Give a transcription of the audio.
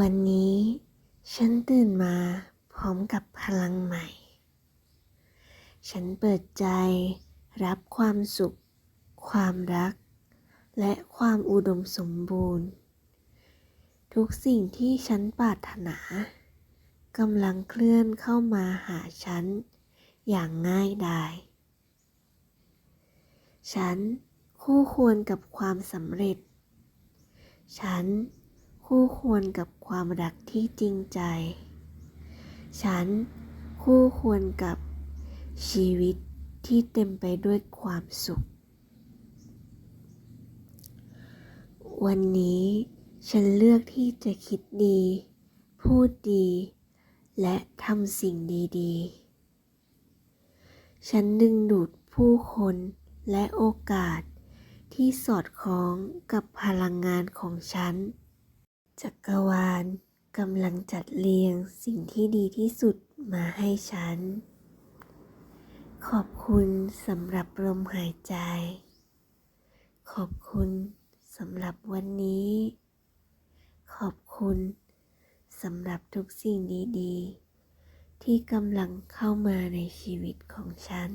วันนี้ฉันตื่นมาพร้อมกับพลังใหม่ ฉันเปิดใจรับความสุข ความรัก และความอุดมสมบูรณ์ ทุกสิ่งที่ฉันปรารถนากำลังเคลื่อนเข้ามาหาฉันอย่างง่ายดาย ฉันคู่ควรกับความสำเร็จ ฉัน คู่ควรกับความรักที่จริงใจ ฉันคู่ควรกับชีวิตที่เต็มไปด้วยความสุข วันนี้ฉันเลือกที่จะคิดดี พูดดี และทำสิ่งดีๆ ฉันดึงดูดผู้คนและโอกาสที่สอดคล้องกับพลังงานของฉัน จักรวาลกำลังจัดเรียงสิ่งที่ดีที่สุดมาให้ฉัน ขอบคุณสำหรับลมหายใจ ขอบคุณสำหรับวันนี้ ขอบคุณสำหรับทุกสิ่งดี ๆ ที่กำลังเข้ามาในชีวิตของฉัน